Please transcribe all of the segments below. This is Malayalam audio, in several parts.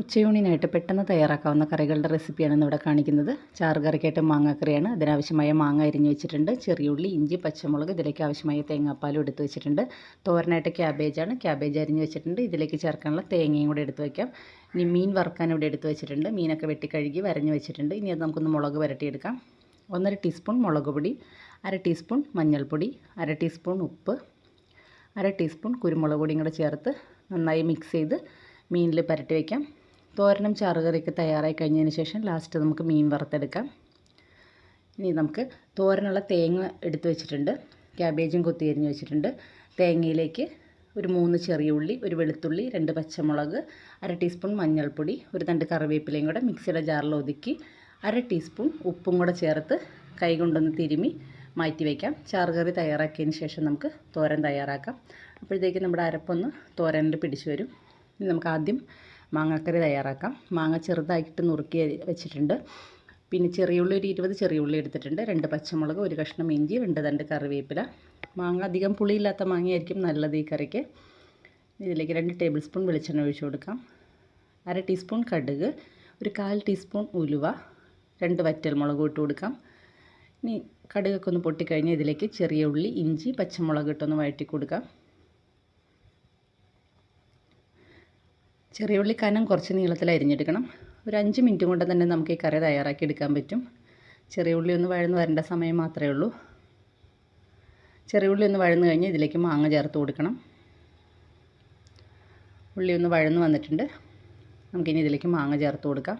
ഉച്ചയൂണിനായിട്ട് പെട്ടെന്ന് തയ്യാറാക്കാവുന്ന കറികളുടെ റെസിപ്പിയാണ് ഇന്നിവിടെ കാണിക്കുന്നത്. ചാറ് കറിക്കായിട്ട് മാങ്ങാക്കറിയാണ്. അതിനാവശ്യമായ മാങ്ങ അരിഞ്ഞു വെച്ചിട്ടുണ്ട്. ചെറിയ ഉള്ളി ഇഞ്ചി പച്ചമുളക് ഇതിലേക്ക് ആവശ്യമായ തേങ്ങാപ്പാലും എടുത്ത് വെച്ചിട്ടുണ്ട്. തോരനായിട്ട് ക്യാബേജാണ്. ക്യാബേജ് അരിഞ്ഞു വെച്ചിട്ടുണ്ട്. ഇതിലേക്ക് ചേർക്കാനുള്ള തേങ്ങയും കൂടെ എടുത്ത് വയ്ക്കാം ഇനി മീൻ വറുക്കാൻ ഇവിടെ എടുത്ത് വെച്ചിട്ടുണ്ട്. മീനൊക്കെ വെട്ടിക്കഴുകി വരഞ്ഞു വെച്ചിട്ടുണ്ട്. ഇനി അത് നമുക്കൊന്ന് മുളക് വരട്ടിയെടുക്കാം. ഒന്നര ടീസ്പൂൺ മുളക് പൊടി അര ടീസ്പൂൺ മഞ്ഞൾപ്പൊടി അര ടീസ്പൂൺ ഉപ്പ് അര ടീസ്പൂൺ കുരുമുളക് പൊടിയും കൂടെ ചേർത്ത് നന്നായി മിക്സ് ചെയ്ത് മീനിൽ പരട്ടി വയ്ക്കാം തോരനും ചാറുകറിയൊക്കെ തയ്യാറായി കഴിഞ്ഞതിന് ശേഷം ലാസ്റ്റ് നമുക്ക് മീൻ വറുത്തെടുക്കാം. ഇനി നമുക്ക് തോരനുള്ള തേങ്ങ എടുത്തു വെച്ചിട്ടുണ്ട്. ക്യാബേജും കൊത്തി വെച്ചിട്ടുണ്ട്. തേങ്ങയിലേക്ക് ഒരു മൂന്ന് ചെറിയ ഉള്ളി ഒരു വെളുത്തുള്ളി രണ്ട് പച്ചമുളക് അര ടീസ്പൂൺ മഞ്ഞൾപ്പൊടി ഒരു തണ്ട് കറിവേപ്പിലയും കൂടെ മിക്സിയുടെ ജാറിൽ ഒതുക്കി അര ടീസ്പൂൺ ഉപ്പും കൂടെ ചേർത്ത് കൈ കൊണ്ടൊന്ന് തിരുമി മാറ്റി വയ്ക്കാം ചാറുകറി തയ്യാറാക്കിയതിന് ശേഷം നമുക്ക് തോരൻ തയ്യാറാക്കാം. അപ്പോഴത്തേക്ക് നമ്മുടെ അരപ്പൊന്ന് തോരനിൽ പിടിച്ചു വരും. ഇനി നമുക്ക് ആദ്യം മാങ്ങാക്കറി തയ്യാറാക്കാം. മാങ്ങ ചെറുതായിട്ട് നുറുക്കി വെച്ചിട്ടുണ്ട്. പിന്നെ ചെറിയുള്ളി ഒരു ഇരുപത് ചെറിയുള്ളി എടുത്തിട്ടുണ്ട്. രണ്ട് പച്ചമുളക് ഒരു കഷ്ണം ഇഞ്ചി രണ്ട് തണ്ട് കറിവേപ്പില. മാങ്ങ അധികം പുളിയില്ലാത്ത മാങ്ങയായിരിക്കും നല്ലത് ഈ കറിക്ക്. ഇതിലേക്ക് രണ്ട് ടേബിൾ സ്പൂൺ വെളിച്ചെണ്ണ ഒഴിച്ചു കൊടുക്കാം. അര ടീസ്പൂൺ കടുക് ഒരു കാൽ ടീസ്പൂൺ ഉലുവ രണ്ട് വറ്റൽമുളക് ഇട്ട് കൊടുക്കാം. ഇനി കടുകൊക്കെ ഒന്ന് പൊട്ടിക്കഴിഞ്ഞാൽ ഇതിലേക്ക് ചെറിയ ഉള്ളി ഇഞ്ചി പച്ചമുളക് ഇട്ടൊന്ന് വഴറ്റി കൊടുക്കാം. ചെറിയ ഉള്ളി കനം കുറച്ച് നീളത്തിൽ അരിഞ്ഞെടുക്കണം. ഒരു അഞ്ച് മിനിറ്റ് കൊണ്ട് തന്നെ നമുക്ക് ഈ കറി തയ്യാറാക്കി എടുക്കാൻ പറ്റും. ചെറിയ ഉള്ളി ഒന്ന് വഴന്ന് വരേണ്ട സമയം മാത്രമേ ഉള്ളൂ. ചെറിയ ഉള്ളി ഒന്ന് വഴന്ന് കഴിഞ്ഞ് ഇതിലേക്ക് മാങ്ങ ചേർത്ത് കൊടുക്കണം. ഉള്ളി ഒന്ന് വഴന്ന് വന്നിട്ടുണ്ട്. നമുക്കിനി ഇതിലേക്ക് മാങ്ങ ചേർത്ത് കൊടുക്കാം.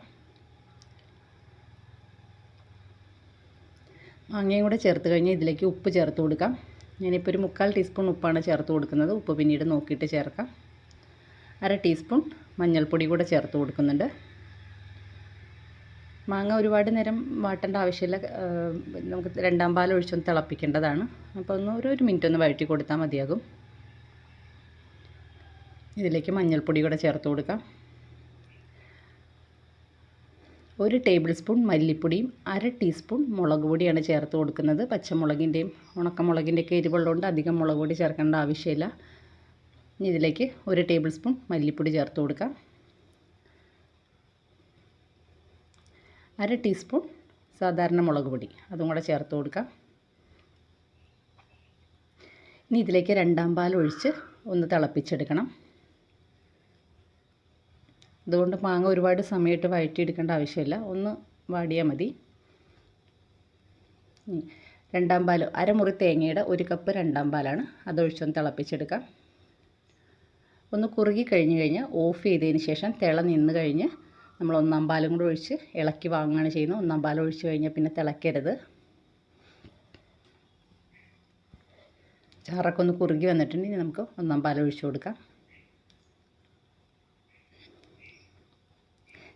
മാങ്ങയും കൂടെ ചേർത്ത് കഴിഞ്ഞാൽ ഇതിലേക്ക് ഉപ്പ് ചേർത്ത് കൊടുക്കാം. ഞാനിപ്പോൾ ഒരു മുക്കാൽ ടീസ്പൂൺ ഉപ്പാണ് ചേർത്ത് കൊടുക്കുന്നത്. ഉപ്പ് പിന്നീട് നോക്കിയിട്ട് ചേർക്കാം. അര ടീസ്പൂൺ മഞ്ഞൾപ്പൊടി കൂടെ ചേർത്ത് കൊടുക്കുന്നുണ്ട്. മാങ്ങ ഒരുപാട് നേരം വാട്ടേണ്ട ആവശ്യമില്ല. നമുക്ക് രണ്ടാം പാൽ ഒഴിച്ചൊന്ന് തിളപ്പിക്കേണ്ടതാണ്. അപ്പോൾ ഒന്ന് ഒരു ഒരു മിനിറ്റ് ഒന്ന് വഴറ്റി കൊടുത്താൽ മതിയാകും. ഇതിലേക്ക് മഞ്ഞൾപ്പൊടി കൂടെ ചേർത്ത് കൊടുക്കാം. ഒരു ടേബിൾ സ്പൂൺ മല്ലിപ്പൊടിയും അര ടീസ്പൂൺ മുളക് പൊടിയാണ് ചേർത്ത് കൊടുക്കുന്നത്. പച്ചമുളകിന്റെയും ഉണക്കമുളകിന്റെയൊക്കെ എരിവുള്ളതുകൊണ്ട് അധികം മുളക് പൊടി ചേർക്കേണ്ട ആവശ്യമില്ല. ഇനി ഇതിലേക്ക് ഒരു ടേബിൾ സ്പൂൺ മല്ലിപ്പൊടി ചേർത്ത് കൊടുക്കാം. അര ടീസ്പൂൺ സാധാരണ മുളക് പൊടി അതും കൂടെ ചേർത്ത് കൊടുക്കാം. ഇനി ഇതിലേക്ക് രണ്ടാം പാൽ ഒഴിച്ച് ഒന്ന് തിളപ്പിച്ചെടുക്കണം. അതുകൊണ്ട് മാങ്ങ ഒരുപാട് സമയത്ത് വഴറ്റിയെടുക്കേണ്ട ആവശ്യമില്ല. ഒന്ന് വാടിയാൽ മതി. രണ്ടാം പാൽ അരമുറി തേങ്ങയുടെ ഒരു കപ്പ് രണ്ടാം പാലാണ്. അതൊഴിച്ചൊന്ന് തിളപ്പിച്ചെടുക്കാം. ഒന്ന് കുറുകി കഴിഞ്ഞ് കഴിഞ്ഞാൽ ഓഫ് ചെയ്തതിന് ശേഷം തിള നിന്ന് കഴിഞ്ഞ് നമ്മൾ ഒന്നാം പാലും കൂടെ ഒഴിച്ച് ഇളക്കി വാങ്ങുകയാണ് ചെയ്യുന്നത്. ഒന്നാം പാൽ ഒഴിച്ച് കഴിഞ്ഞാൽ പിന്നെ തിളക്കരുത് ചാറൊക്കെ ഒന്ന് കുറുകി വന്നിട്ടുണ്ടെങ്കിൽ നമുക്ക് ഒന്നാം പാൽ ഒഴിച്ച് കൊടുക്കാം.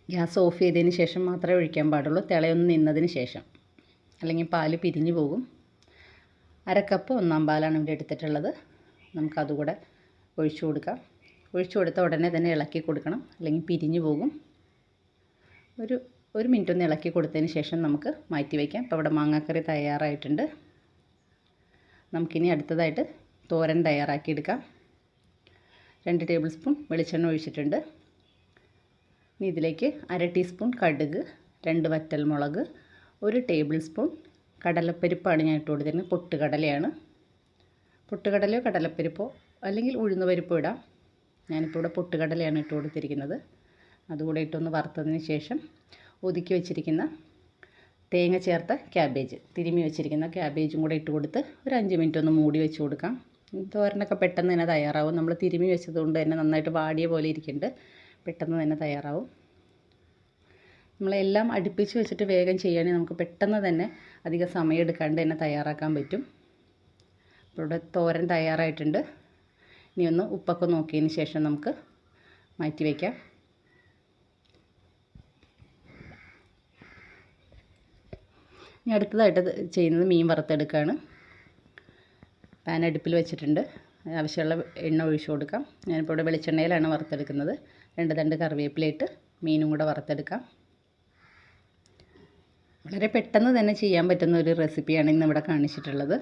ഗ്യാസ് ഓഫ് ചെയ്തതിന് ശേഷം മാത്രമേ ഒഴിക്കാൻ പാടുള്ളൂ. തിളയൊന്ന് നിന്നതിന് ശേഷം. അല്ലെങ്കിൽ പാൽ പിരിഞ്ഞു പോകും. അര കപ്പ് ഒന്നാം പാലാണ് ഇവിടെ എടുത്തിട്ടുള്ളത്. നമുക്കതുകൂടെ ഒഴിച്ചു കൊടുക്കാം. ഒഴിച്ചു കൊടുത്ത ഉടനെ തന്നെ ഇളക്കി കൊടുക്കണം. അല്ലെങ്കിൽ പിരിഞ്ഞു പോകും. ഒരു ഒരു മിനിറ്റ് ഒന്ന് ഇളക്കി കൊടുത്തതിന് ശേഷം നമുക്ക് മാറ്റി വയ്ക്കാം. ഇപ്പോൾ ഇവിടെ മാങ്ങാക്കറി തയ്യാറായിട്ടുണ്ട്. നമുക്കിനി അടുത്തതായിട്ട് തോരൻ തയ്യാറാക്കിയെടുക്കാം രണ്ട് ടേബിൾ സ്പൂൺ വെളിച്ചെണ്ണ ഒഴിച്ചിട്ടുണ്ട്. ഇനി ഇതിലേക്ക് അര ടീസ്പൂൺ കടുക് രണ്ട് വറ്റൽ മുളക് ഒരു ടേബിൾ സ്പൂൺ കടലപ്പരിപ്പാണ് ഞാൻ ഇട്ട് കൊടുത്തിരുന്നത്. പൊട്ടുകടലയാണ്. പൊട്ടുകടലയോ കടലപ്പരിപ്പോ അല്ലെങ്കിൽ ഉഴുന്ന് പരിപ്പോ ഇടാം. ഞാനിപ്പോൾ ഇവിടെ പൊട്ടുകടലയാണ് ഇട്ട് കൊടുത്തിരിക്കുന്നത്. അതുകൂടെ ഇട്ടൊന്ന് വറുത്തതിന് ശേഷം ഒതുക്കി വെച്ചിരിക്കുന്ന തേങ്ങ ചേർത്ത ക്യാബേജ് തിരുമ്മി വെച്ചിരിക്കുന്ന ക്യാബേജും കൂടെ ഇട്ട് കൊടുത്ത് ഒരു അഞ്ച് മിനിറ്റ് ഒന്ന് മൂടി വെച്ച് കൊടുക്കാം. തോരനൊക്കെ പെട്ടെന്ന് തന്നെ തയ്യാറാവും. നമ്മൾ തിരുമ്മി വെച്ചതുകൊണ്ട് തന്നെ നന്നായിട്ട് വാടിയ പോലെ ഇരിക്കുന്നുണ്ട് പെട്ടെന്ന് തന്നെ തയ്യാറാവും. നമ്മളെല്ലാം അടുപ്പിച്ച് വെച്ചിട്ട് വേഗം ചെയ്യുകയാണെങ്കിൽ നമുക്ക് പെട്ടെന്ന് തന്നെ അധികം സമയം എടുക്കാണ്ട് തന്നെ തയ്യാറാക്കാൻ പറ്റും. ഇവിടെ തോരൻ തയ്യാറായിട്ടുണ്ട്. ഇനി ഒന്ന് ഉപ്പൊക്കെ നോക്കിയതിന് ശേഷം നമുക്ക് മാറ്റി വയ്ക്കാം. ഇനി അടുത്തതായിട്ട് ചെയ്യുന്നത് മീൻ വറുത്തെടുക്കുകയാണ് പാൻ അടുപ്പിൽ വെച്ചിട്ടുണ്ട്. ആവശ്യമുള്ള എണ്ണ ഒഴിച്ചു കൊടുക്കാം. ഞാനിപ്പോൾ ഇവിടെ വെളിച്ചെണ്ണയിലാണ് വറുത്തെടുക്കുന്നത്. രണ്ട് തണ്ട് കറിവേപ്പിലയിട്ട് മീനും കൂടെ വറുത്തെടുക്കാം. വളരെ പെട്ടെന്ന് തന്നെ ചെയ്യാൻ പറ്റുന്ന ഒരു റെസിപ്പിയാണ് ഇന്ന് ഇവിടെ കാണിച്ചിട്ടുള്ളത്.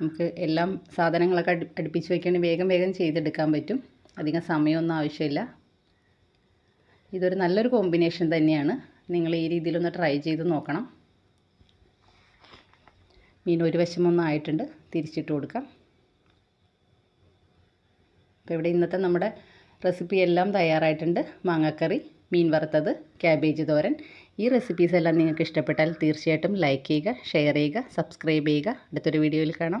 നമുക്ക് എല്ലാം സാധനങ്ങളൊക്കെ അടു അടുപ്പിച്ച് വയ്ക്കുകയാണെങ്കിൽ വേഗം വേഗം ചെയ്തെടുക്കാൻ പറ്റും. അധികം സമയമൊന്നും ആവശ്യമില്ല. ഇതൊരു നല്ലൊരു കോമ്പിനേഷൻ തന്നെയാണ്. നിങ്ങൾ ഈ രീതിയിലൊന്ന് ട്രൈ ചെയ്ത് നോക്കണം. മീൻ ഒരു വശമൊന്നും ആയിട്ടുണ്ട്. തിരിച്ചിട്ട് കൊടുക്കാം. അപ്പോൾ ഇവിടെ ഇന്നത്തെ നമ്മുടെ റെസിപ്പി എല്ലാം തയ്യാറായിട്ടുണ്ട്. മാങ്ങക്കറി മീൻ വറുത്തത് ക്യാബേജ് തോരൻ. ഈ റെസിപ്പീസ് എല്ലാം നിങ്ങൾക്ക് ഇഷ്ടപ്പെട്ടാൽ തീർച്ചയായിട്ടും ലൈക്ക് ചെയ്യുക ഷെയർ ചെയ്യുക സബ്സ്ക്രൈബ് ചെയ്യുക. അടുത്തൊരു വീഡിയോയിൽ കാണാം.